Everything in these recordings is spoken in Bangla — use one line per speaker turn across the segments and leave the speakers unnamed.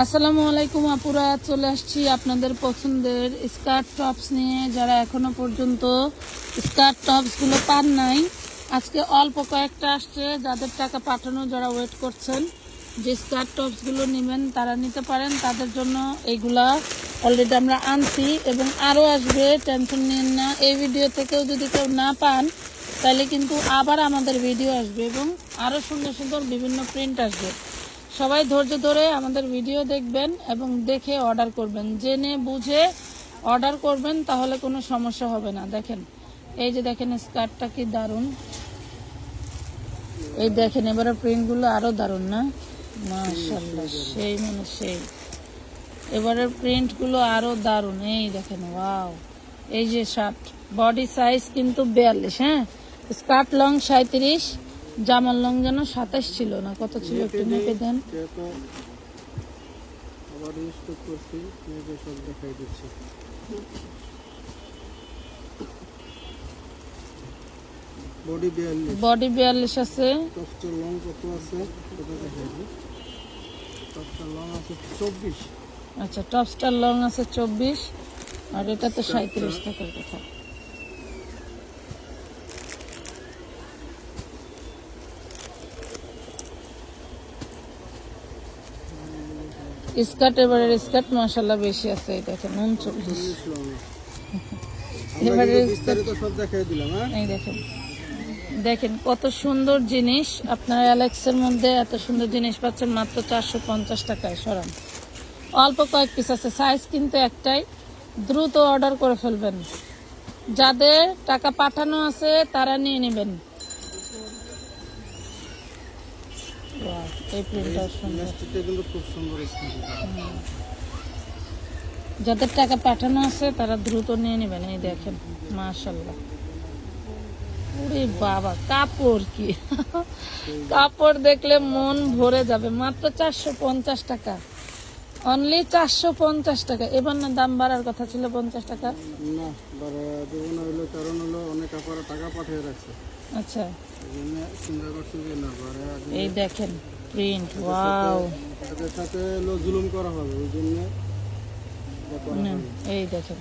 আসসালামু আলাইকুম আপুরা, চলে আসছি আপনাদের পছন্দের স্কার্ট টপস নিয়ে। যারা এখনও পর্যন্ত স্কার্ট টপসগুলো পান নাই, আজকে অল্প কয়েকটা আসছে, যাদের টাকা পাঠানো, যারা ওয়েট করছেন, যে স্কার্ট টপসগুলো নেবেন, তারা নিতে পারেন। তাদের জন্য এইগুলা অলরেডি আমরা আনছি এবং আরও আসবে, টেনশন নিন না। এই ভিডিও থেকেও যদি কেউ না পান, তাহলে কিন্তু আবার আমাদের ভিডিও আসবে এবং আরও সুন্দর সুন্দর বিভিন্ন প্রিন্ট আসবে। সবাই ধৈর্য ধরে আমাদের ভিডিও দেখবেন এবং দেখে অর্ডার করবেন। জেনে বুঝে অর্ডার করবেন, তাহলে কোনো সমস্যা হবে না। দেখেন, এই যে দেখেন, স্কার্টটা কি দারুণ। এই দেখেন, এবারে প্রিন্টগুলো আরও দারুণ না? মাশাল্লাহ সেই মানে সেই। এবারের প্রিন্টগুলো আরও দারুণ। এই দেখেন ওয়াও এই যে শার্ট বডি সাইজ কিন্তু বিয়াল্লিশ হ্যাঁ? স্কার্ট লং সাঁত্রিশ জামার লং যেন সাতাশ ছিল না কত ছিল একটু মেপে দেন।
আবার স্টক করছি মেয়েদের সব দেখাই দিচ্ছি। বডি বিয়াল্লিশ
বডি আছে।
লং কত আছে সেটা দেখাই দিই। টপসটার লং আছে চব্বিশ।
আচ্ছা টপস্টার লং আছে চব্বিশ আর এটা তো সাঁত্রিশ থাকার কথা। স্কার্ট এবারের স্কার্ট মশালা বেশি আছে এই দেখেন উনচল্লিশ।
হ্যাঁ?
এই দেখেন। দেখেন কত সুন্দর জিনিস। আপনারা অ্যালেক্সের মধ্যে এত সুন্দর জিনিস পাচ্ছেন মাত্র চারশো পঞ্চাশ টাকায় সরান। অল্প কয়েক পিস আছে সাইজ কিন্তু একটাই। দ্রুত অর্ডার করে ফেলবেন। যাদের টাকা পাঠানো আছে তারা নিয়ে নেবেন। এই প্রিন্টটা সুন্দর
কিন্তু খুব সুন্দর
যাদের টাকা পাঠানো আছে তারা দ্রুত নিয়ে নেবেন। এই দেখেন মাশাল্লাহ ওরে বাবা কাপড় কি? কাপড় দেখলে মন ভরে যাবে। মাত্র চারশো পঞ্চাশ টাকা। অনলি চারশো পঞ্চাশ টাকা। এবার না দাম বাড়ার কথা ছিল পঞ্চাশ টাকা।
না বাড়া দেবো না হলো কারণ হলো অনেক আপনারা টাকা পাঠিয়ে রাখছে।
আচ্ছা।
এই
দেখেন প্রিন্ট ওয়াও
তাদের সাথে হলো জুলুম করা হবে ওই জন্য।
এই দেখেন।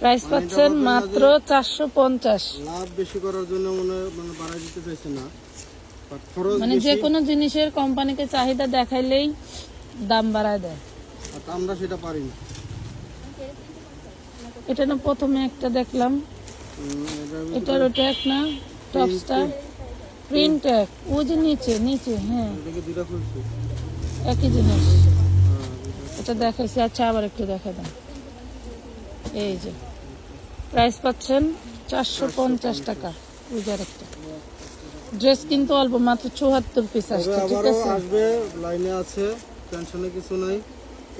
প্রাইস পাচ্ছেন মাত্র চারশো পঞ্চাশ।
লাভ বেশি করার জন্য মনে মানে বাড়াই দিতে চাইছে না।
মানে যে কোনো জিনিসের কোম্পানিকে চাহিদা দেখাইলেই দাম বাড়ায় দেয়।
আমরা সেটা পারি না।
এটা না প্রথমে একটা দেখলাম।
এটার
ওটা এক না প্রিন্ট এক যে নিচে নিচে হ্যাঁ। একই জিনিস।
হ্যাঁ,
এটা দেখাইছি আচ্ছা আবার একটু দেখা দেন এই যে প্রাইস পাচ্ছেন চারশো পঞ্চাশ টাকা পূজার একটা ড্রেস কিন্তু অল্প মাত্র চুয়াত্তর পিস আসছে ঠিক আছে?
আসবে লাইনে আছে টেনশনে কিছু নাই।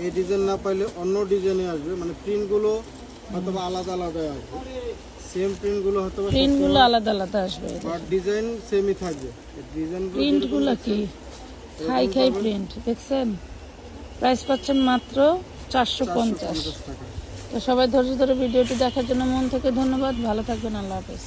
এই ডিজাইন না পাইলে অন্য ডিজাইনে আসবে। মানে প্রিন্টগুলো হয়তো আলাদা আলাদা আসবে। সেম প্রিন্টগুলো হয়তো বা
প্রিন্টগুলো আলাদা আলাদা আসবে।
বাট ডিজাইন সেমই থাকবে। ডিজাইন
প্রিন্টগুলো কি? খাই খাই প্রিন্ট দেখছেন? প্রাইস পাচ্ছেন মাত্র চারশো পঞ্চাশ। তো সবাই ধৈর্য ধরে ভিডিওটি দেখার জন্য মন থেকে ধন্যবাদ। ভালো থাকবেন আল্লাহ হাফেজ।